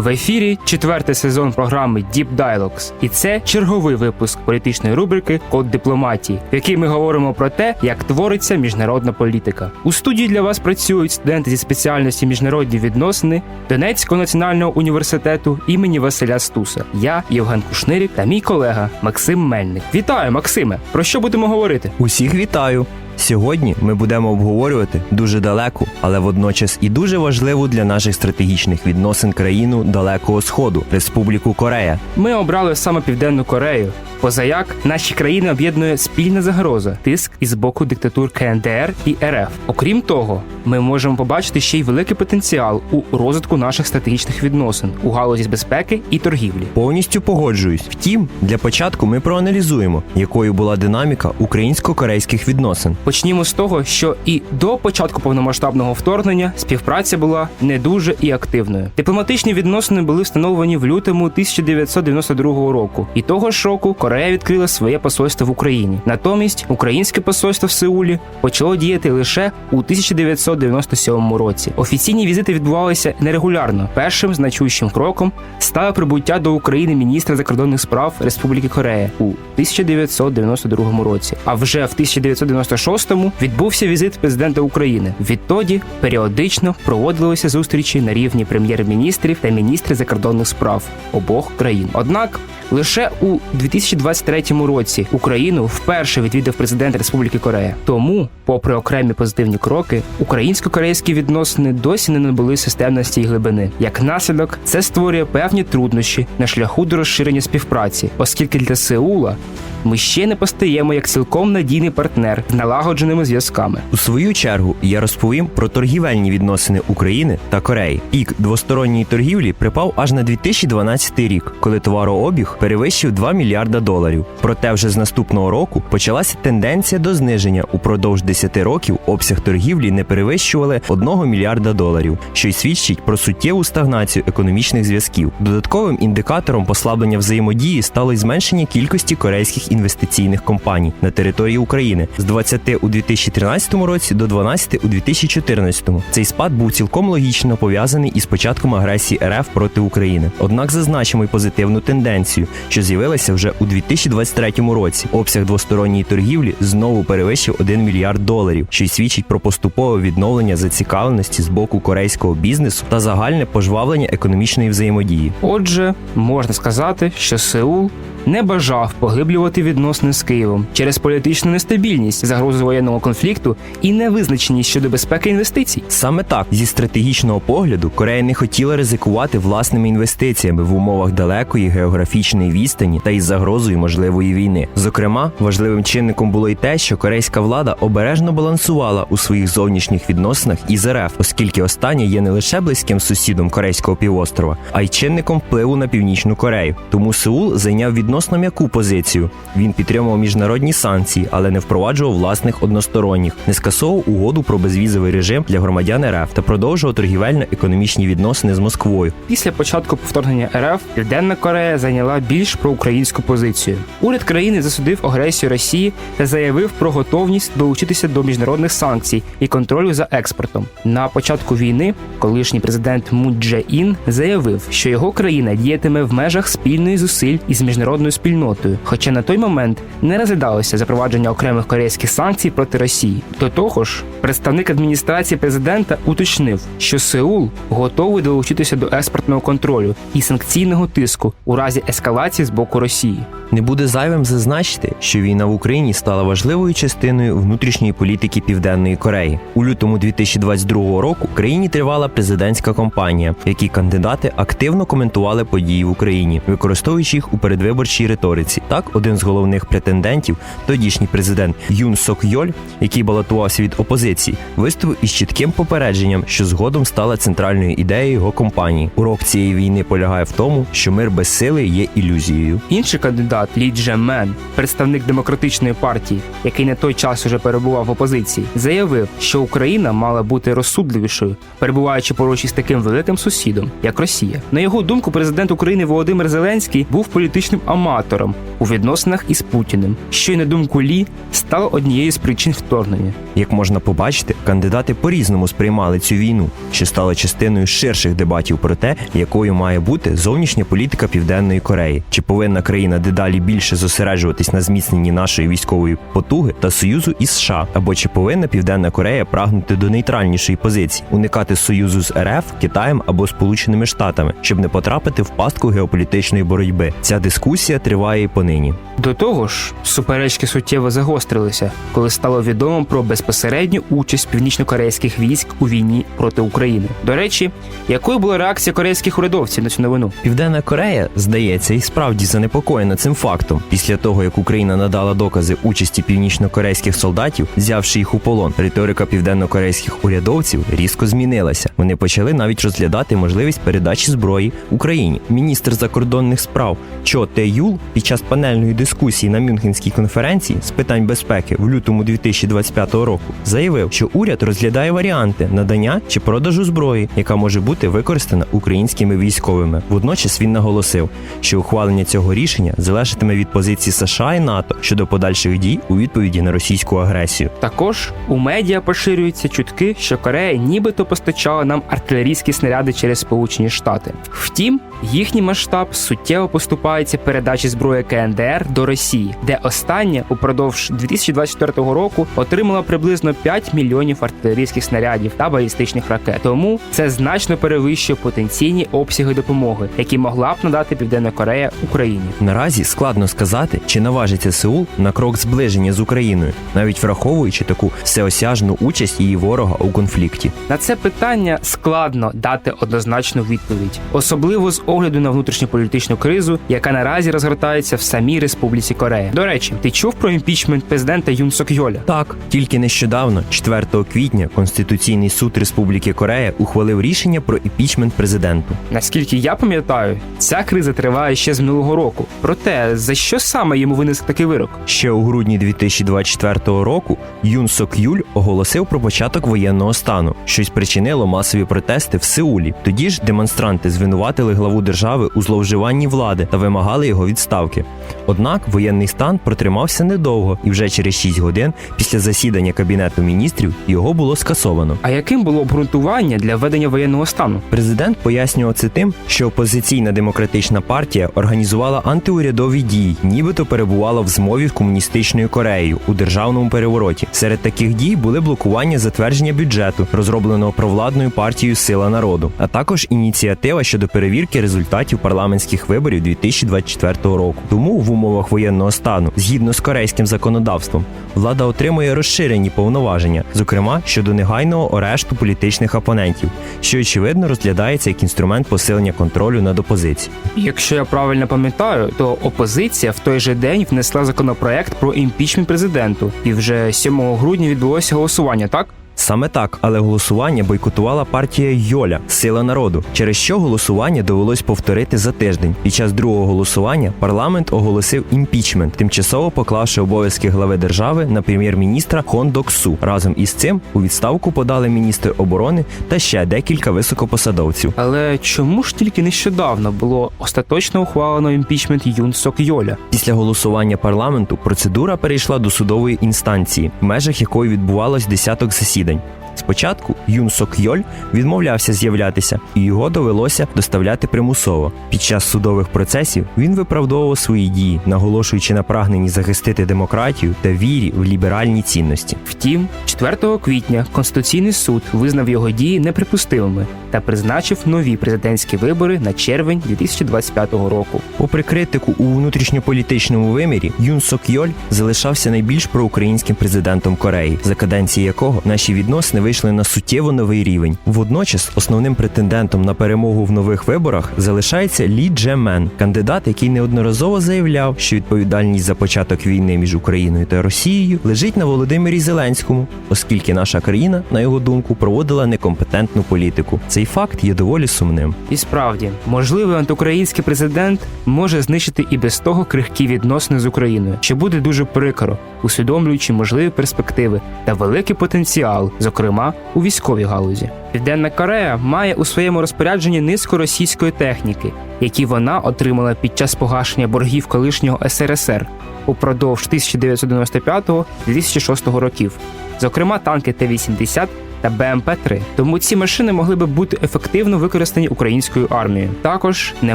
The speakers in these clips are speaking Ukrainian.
В ефірі четвертий сезон програми Deep Dialogues. І це черговий випуск політичної рубрики Код дипломатії, в якій ми говоримо про те, як твориться міжнародна політика. У студії для вас працюють студенти зі спеціальності міжнародні відносини Донецького національного університету імені Василя Стуса. Я Євген Кушнирік та мій колега Максим Мельник. Вітаю, Максиме! Про що будемо говорити? Усіх вітаю! Сьогодні ми будемо обговорювати дуже далеку, але водночас і дуже важливу для наших стратегічних відносин країну Далекого Сходу Республіку Корея. Ми обрали саме Південну Корею. Позаяк наші країни об'єднує спільна загроза, тиск із боку диктатур КНДР і РФ. Окрім того, ми можемо побачити ще й великий потенціал у розвитку наших стратегічних відносин у галузі безпеки і торгівлі. Повністю погоджуюсь. Втім, для початку ми проаналізуємо, якою була динаміка українсько-корейських відносин. Почнімо з того, що і до початку повномасштабного вторгнення співпраця була не дуже і активною. Дипломатичні відносини були встановлені в лютому 1992 року, і того ж року Корея відкрила своє посольство в Україні. Натомість українське посольство в Сеулі почало діяти лише у 1997 році. Офіційні візити відбувалися нерегулярно. Першим значущим кроком стало прибуття до України міністра закордонних справ Республіки Корея у 1992 році. А вже в 1996-му відбувся візит президента України. Відтоді періодично проводилися зустрічі на рівні прем'єр-міністрів та міністрів закордонних справ обох країн. Однак лише у 2023 році Україну вперше відвідав президент Республіки Корея. Тому, попри окремі позитивні кроки, українсько-корейські відносини досі не набули системності і глибини. Як наслідок, це створює певні труднощі на шляху до розширення співпраці, оскільки для Сеула ми ще не постаємо як цілком надійний партнер з налагодженими зв'язками. У свою чергу я розповім про торгівельні відносини України та Кореї. Пік двосторонньої торгівлі припав аж на 2012 рік, коли товарообіг перевищив 2 мільярда доларів. Проте вже з наступного року почалася тенденція до зниження. Упродовж 10 років обсяг торгівлі не перевищували 1 мільярда доларів, що й свідчить про суттєву стагнацію економічних зв'язків. Додатковим індикатором послаблення взаємодії стало й зменшення кількості корейських інвестиційних компаній на території України з 20 у 2013 році до 12 у 2014. Цей спад був цілком логічно пов'язаний із початком агресії РФ проти України. Однак зазначимо й позитивну тенденцію, що з'явилася вже у 2023 році. Обсяг двосторонньої торгівлі знову перевищив 1 мільярд доларів, що й свідчить про поступове відновлення зацікавленості з боку корейського бізнесу та загальне пожвавлення економічної взаємодії. Отже, можна сказати, що Сеул не бажав поглиблювати відносини з Києвом через політичну нестабільність, загрозу воєнного конфлікту і невизначеність щодо безпеки інвестицій. Саме так, зі стратегічного погляду, Корея не хотіла ризикувати власними інвестиціями в умовах далекої географічної відстані та із загрозою можливої війни. Зокрема, важливим чинником було й те, що корейська влада обережно балансувала у своїх зовнішніх відносинах із РФ, оскільки остання є не лише близьким сусідом корейського півострова, а й чинником впливу на північну Корею. Тому Сеул зайняв відносно м'яку позицію. Він підтримував міжнародні санкції, але не впроваджував власних односторонніх, не скасовував угоду про безвізовий режим для громадян РФ та продовжував торгівельно-економічні відносини з Москвою. Після початку вторгнення РФ Південна Корея зайняла більш проукраїнську позицію. Уряд країни засудив агресію Росії та заявив про готовність долучитися до міжнародних санкцій і контролю за експортом. На початку війни колишній президент Мун Дже Ін заявив, що його країна діятиме в межах спільної зусиль із міжнародною спільнотою, хоча на той момент не розглядалося запровадження окремих корейських санкцій проти Росії. До того ж, представник адміністрації президента уточнив, що Сеул готовий долучитися до експортного контролю і санкційного тиску у разі ескалації з боку Росії. Не буде зайвим зазначити, що війна в Україні стала важливою частиною внутрішньої політики Південної Кореї. У лютому 2022 року в країні тривала президентська кампанія, в якій кандидати активно коментували події в Україні, використовуючи їх у передвиборчих виборчій риториці. Так, один з головних претендентів, тодішній президент Юн Сок Йоль, який балотувався від опозиції, виступив із чітким попередженням, що згодом стала центральною ідеєю його компанії. Урок цієї війни полягає в тому, що мир без сили є ілюзією. Інший кандидат Лі Дже Мен, представник демократичної партії, який на той час уже перебував в опозиції, заявив, що Україна мала бути розсудливішою, перебуваючи поруч із таким великим сусідом, як Росія. На його думку, президент України Володимир Зеленський був політичним аматором у відносинах із Путіним, що й на думку Лі стало однією з причин вторгнення. Як можна побачити, кандидати по-різному сприймали цю війну, що стала частиною ширших дебатів про те, якою має бути зовнішня політика Південної Кореї, чи повинна країна дедалі більше зосереджуватись на зміцненні нашої військової потуги та союзу із США, або чи повинна Південна Корея прагнути до нейтральнішої позиції, уникати союзу з РФ, Китаєм або Сполученими Штатами, щоб не потрапити в пастку геополітичної боротьби. Ця дискусія триває і понині. До того ж, суперечки суттєво загострилися, коли стало відомо про безпосередню участь північнокорейських військ у війні проти України. До речі, якою була реакція корейських урядовців на цю новину? Південна Корея, здається, і справді занепокоєна цим фактом. Після того, як Україна надала докази участі північнокорейських солдатів, взявши їх у полон, риторика південнокорейських урядовців різко змінилася. Вони почали навіть розглядати можливість передачі зброї Україні. Міністр закордонних справ Чо Те Юл під час панельної дискусії на Мюнхенській конференції з питань безпеки в лютому 2025 року заявив, що уряд розглядає варіанти надання чи продажу зброї, яка може бути використана українськими військовими. Водночас він наголосив, що ухвалення цього рішення залежатиме від позиції США і НАТО щодо подальших дій у відповіді на російську агресію. Також у медіа поширюються чутки, що Корея нібито постачала нам артилерійські снаряди через Сполучені Штати. Втім, їхній масштаб суттєво поступається передачі зброї КНДР до Росії, де остання упродовж 2024 року отримала приблизно 5 мільйонів артилерійських снарядів та балістичних ракет. Тому це значно перевищує потенційні обсяги допомоги, які могла б надати Південна Корея Україні. Наразі складно сказати, чи наважиться Сеул на крок зближення з Україною, навіть враховуючи таку всеосяжну участь її ворога у конфлікті. На це питання складно дати однозначну відповідь, особливо з огляду на внутрішньополітичну кризу, яка наразі розгортається в самій Республіці Корея. До речі, ти чув про імпічмент президента Юн Сок Йоля? Так, тільки нещодавно, 4 квітня, Конституційний суд Республіки Корея ухвалив рішення про імпічмент президенту. Наскільки я пам'ятаю, ця криза триває ще з минулого року. Проте за що саме йому винесли такий вирок? Ще у грудні 2024 року Юн Сок Юль оголосив про початок воєнного стану, що й спричинило масові протести в Сеулі. Тоді ж демонстранти звинуватили главу держави у зловживанні влади та вимагали його відставки. Однак воєнний стан протримався недовго, і вже через 6 годин після засідання кабінету міністрів його було скасовано. А яким було обґрунтування для введення воєнного стану? Президент пояснював це тим, що опозиційна демократична партія організувала антиурядові дії, нібито перебувала в змові з комуністичною Кореєю у державному перевороті. Серед таких дій були блокування затвердження бюджету, розробленого провладною партією Сила народу, а також ініціатива щодо перевірки результатів парламентських виборів 2024 року. Тому в умовах воєнного стану, згідно з корейським законодавством, влада отримує розширені повноваження, зокрема щодо негайного арешту політичних опонентів, що очевидно розглядається як інструмент посилення контролю над опозицією. Якщо я правильно пам'ятаю, то опозиція в той же день внесла законопроект про імпічмент президенту, і вже 7 грудня відбулося голосування, так? Саме так, але голосування бойкотувала партія Йоля Сила народу, через що голосування довелось повторити за тиждень. Під час другого голосування парламент оголосив імпічмент, тимчасово поклавши обов'язки глави держави на прем'єр-міністра Хон Док Разом із цим у відставку подали міністр оборони та ще декілька високопосадовців. Але чому ж тільки нещодавно було остаточно ухвалено імпічмент Юн Сок Йоля? Після голосування парламенту процедура перейшла до судової інстанції, в межах якої відбувалось десяток засідань. Спочатку Юн Сок Йоль відмовлявся з'являтися, і його довелося доставляти примусово. Під час судових процесів він виправдовував свої дії, наголошуючи на прагненні захистити демократію та вірі в ліберальні цінності. Втім, 4 квітня Конституційний суд визнав його дії неприпустимими та призначив нові президентські вибори на червень 2025 року. Попри критику у внутрішньополітичному вимірі, Юн Сок Йоль залишався найбільш проукраїнським президентом Кореї, за каденції якого наші відносини відносини вийшли на суттєво новий рівень. Водночас, основним претендентом на перемогу в нових виборах залишається Лі Джемен, кандидат, який неодноразово заявляв, що відповідальність за початок війни між Україною та Росією лежить на Володимирі Зеленському, оскільки наша країна, на його думку, проводила некомпетентну політику. Цей факт є доволі сумним. І справді, можливий антиукраїнський президент може знищити і без того крихкі відносини з Україною, що буде дуже прикро, усвідомлюючи можливі перспективи та великий потенціал, зокрема у військовій галузі. Південна Корея має у своєму розпорядженні низку російської техніки, які вона отримала під час погашення боргів колишнього СРСР упродовж 1995-2006 років, зокрема танки Т-80 та БМП-3. Тому ці машини могли би бути ефективно використані українською армією. Також не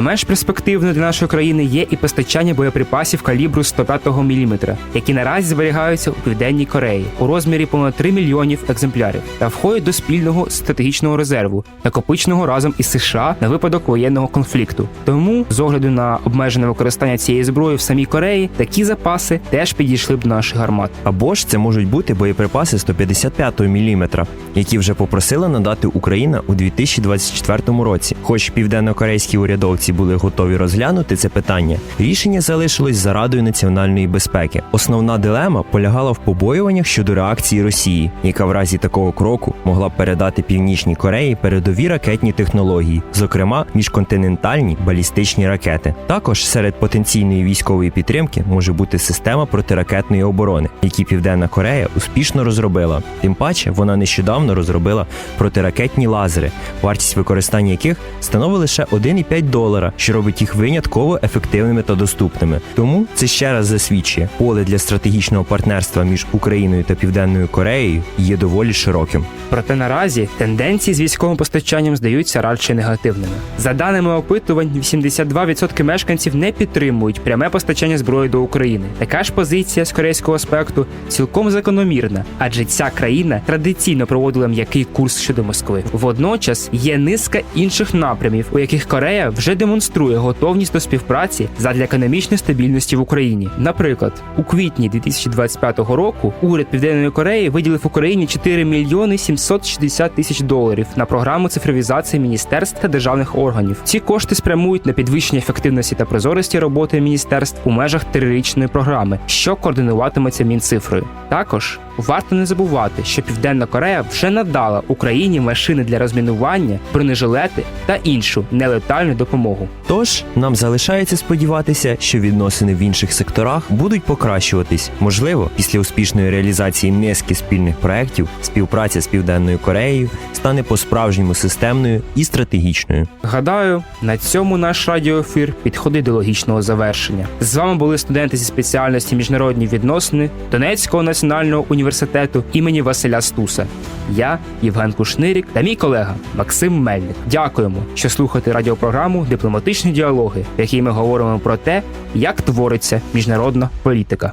менш перспективною для нашої країни є і постачання боєприпасів калібру 105 мм, які наразі зберігаються у південній Кореї у розмірі понад 3 мільйонів екземплярів та входять до спільного стратегічного резерву, накопиченого разом із США на випадок воєнного конфлікту. Тому, з огляду на обмежене використання цієї зброї в самій Кореї, такі запаси теж підійшли б до наших гармат. Або ж це можуть бути боєприпаси 155 мм, які вже попросила надати Україна у 2024 році. Хоч південно-корейські урядовці були готові розглянути це питання, рішення залишилось за Радою національної безпеки. Основна дилема полягала в побоюваннях щодо реакції Росії, яка в разі такого кроку могла б передати Північній Кореї передові ракетні технології, зокрема міжконтинентальні балістичні ракети. Також серед потенційної військової підтримки може бути система протиракетної оборони, які Південна Корея успішно розробила. Тим паче вона нещодавно розробила протиракетні лазери, вартість використання яких становить лише 1,5 долара, що робить їх винятково ефективними та доступними. Тому це ще раз засвідчує, поле для стратегічного партнерства між Україною та Південною Кореєю є доволі широким. Проте наразі тенденції з військовим постачанням здаються радше негативними. За даними опитувань, 82% мешканців не підтримують пряме постачання зброї до України. Така ж позиція з корейського аспекту цілком закономірна, адже ця країна традиційно проводила м'який курс щодо Москви. Водночас є низка інших напрямів, у яких Корея вже демонструє готовність до співпраці задля економічної стабільності в Україні. Наприклад, у квітні 2025 року уряд Південної Кореї виділив Україні 4 мільйони 760 тисяч доларів на програму цифровізації міністерств та державних органів. Ці кошти спрямують на підвищення ефективності та прозорості роботи міністерств у межах трирічної програми, що координуватиметься мінцифрою. Також варто не забувати, що Південна Корея вже надала Україні машини для розмінування, бронежилети та іншу нелетальну допомогу. Тож нам залишається сподіватися, що відносини в інших секторах будуть покращуватись. Можливо, після успішної реалізації низки спільних проєктів співпраця з Південною Кореєю стане по-справжньому системною і стратегічною. Гадаю, на цьому наш радіоефір підходить до логічного завершення. З вами були студенти зі спеціальності міжнародні відносини Донецького національного університету імені Василя Стуса. Я Євген Кушнирік та мій колега Максим Мельник. Дякуємо, що слухаєте радіопрограму Дипломатичні діалоги, в якій ми говоримо про те, як твориться міжнародна політика.